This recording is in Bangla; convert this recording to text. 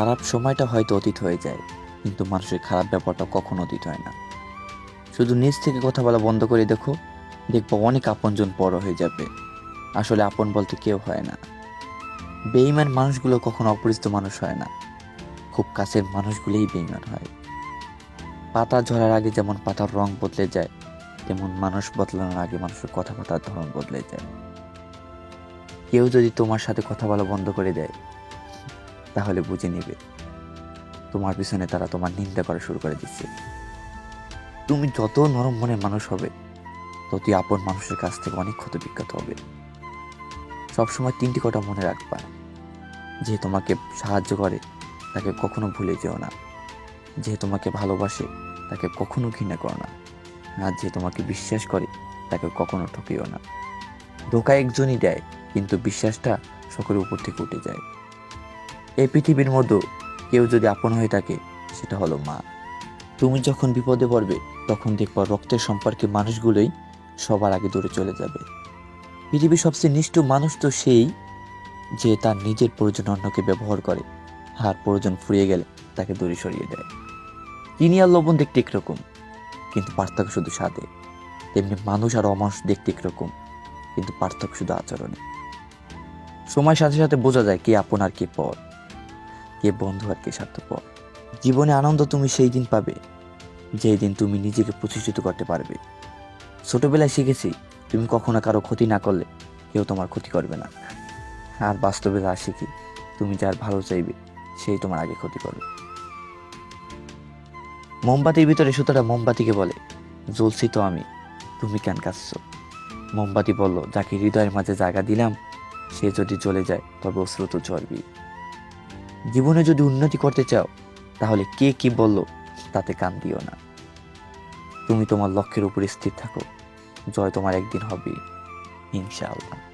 খারাপ সময়টা হয়তো অতীত হয়ে যায়, কিন্তু মানুষের খারাপ ব্যাপারটা কখনো অতীত হয় না। শুধু নিজ থেকে কথা বলা বন্ধ করে দেখো, দেখব অনেক আপনজন বড় হয়ে যাবে। আসলে আপন বলতে কেউ হয় না। বেইমান মানুষগুলো কখনো অপরিচিত মানুষ হয় না। খুব কাছের মানুষগুলোই বেইমান হয়। পাতা ঝরার আগে যেমন পাতার রং বদলে যায়, তেমন মানুষ বদলানোর আগে মানুষের কথাবার্তার ধরন বদলে যায়। কেউ যদি তোমার সাথে কথা বলা বন্ধ করে দেয় তাহলে বুঝে নেবে। তোমার পিছনে তারা তোমার নিন্দা করা শুরু করে দিচ্ছে। তুমি যত নরম মনের মানুষ হবে, ততই আপন মানুষের কাছ থেকে অনেক ক্ষত বিখ্যাত হবে। সবসময় তিনটি কথা মনে রাখবা। যে তোমাকে সাহায্য করে, তাকে কখনো ভুলে যেও না। যে তোমাকে ভালোবাসে, তাকে কখনো ঘৃণা করো না। আর যে তোমাকে বিশ্বাস করে, তাকে কখনো ঠকিও না। ধোকা একজনই দেয়, কিন্তু বিশ্বাসটা সকলের উপর থেকে উঠে যায়। এই পৃথিবীর মধ্যে কেউ যদি আপন হয়ে থাকে, সেটা হলো মা। তুমি যখন বিপদে পড়বে, তখন দেখবা রক্তের সম্পর্কে মানুষগুলোই সবার আগে দূরে চলে যাবে। পৃথিবীর সবচেয়ে নিষ্ঠুর মানুষ তো সেই যে তার নিজের প্রয়োজন অন্যকে ব্যবহার করে। আর প্রয়োজন ফুরিয়ে গেলে তাকে দূরে সরিয়ে দেয়। চিনি আর লবণ দেখতে একরকম, কিন্তু পার্থক্য শুধু স্বাদে। তেমনি মানুষ আর অমানুষ দেখতে একরকম, কিন্তু পার্থক্য শুধু আচরণে। সময়ের সাথে সাথে বোঝা যায় কে আপন আর কে পর। কে বন্ধু আর কে স্বার্থপর। জীবনে আনন্দ তুমি সেই দিন পাবে, যেই দিন তুমি নিজেকে প্রতিষ্ঠিত করতে পারবে। ছোটবেলায় শিখেছি, তুমি কখনো কারও ক্ষতি না করলে কেউ তোমার ক্ষতি করবে না। আর বাস্তবে যা শিখি, তুমি যার ভালো চাইবে, সেই তোমার আগে ক্ষতি করবে। মোমবাতির ভিতরে সুতোটা মোমবাতিকে বলে, জ্বলছি তো আমি, তুমি কেন কাঁদছো? মোমবাতি বলল, যাকে হৃদয়ের মাঝে জায়গা দিলাম, সে যদি চলে যায়, তবে অশ্রু তো ঝরবি জীবনে যদি উন্নতি করতে চাও, তাহলে কে কি বলল তাতে কান দিও না। তুমি তোমার লক্ষ্যের উপরে স্থির থাকো। জয় তোমার একদিন হবে, ইনশাআল্লাহ।